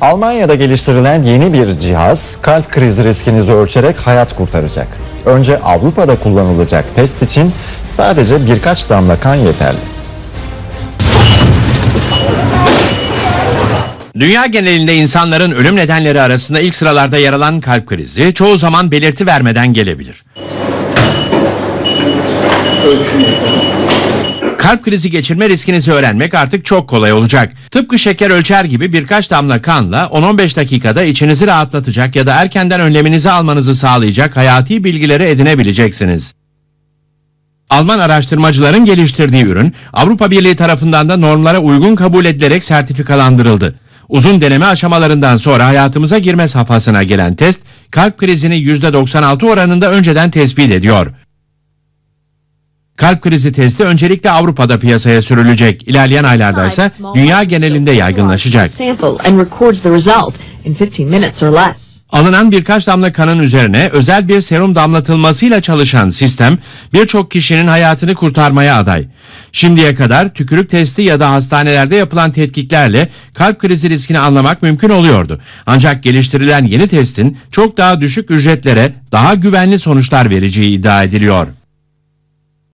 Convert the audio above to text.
Almanya'da geliştirilen yeni bir cihaz kalp krizi riskinizi ölçerek hayat kurtaracak. Önce Avrupa'da kullanılacak test için sadece birkaç damla kan yeterli. Dünya genelinde insanların ölüm nedenleri arasında ilk sıralarda yer alan kalp krizi çoğu zaman belirti vermeden gelebilir. Kalp krizi geçirme riskinizi öğrenmek artık çok kolay olacak. Tıpkı şeker ölçer gibi birkaç damla kanla 10-15 dakikada içinizi rahatlatacak ya da erkenden önleminizi almanızı sağlayacak hayati bilgileri edinebileceksiniz. Alman araştırmacıların geliştirdiği ürün Avrupa Birliği tarafından da normlara uygun kabul edilerek sertifikalandırıldı. Uzun deneme aşamalarından sonra hayatımıza girme safhasına gelen test kalp krizini %96 oranında önceden tespit ediyor. Kalp krizi testi öncelikle Avrupa'da piyasaya sürülecek. İlerleyen aylarda ise dünya genelinde yaygınlaşacak. Sample and records the result in 15 minutes or less. Alınan birkaç damla kanın üzerine özel bir serum damlatılmasıyla çalışan sistem birçok kişinin hayatını kurtarmaya aday. Şimdiye kadar tükürük testi ya da hastanelerde yapılan tetkiklerle kalp krizi riskini anlamak mümkün oluyordu. Ancak geliştirilen yeni testin çok daha düşük ücretlere daha güvenli sonuçlar vereceği iddia ediliyor.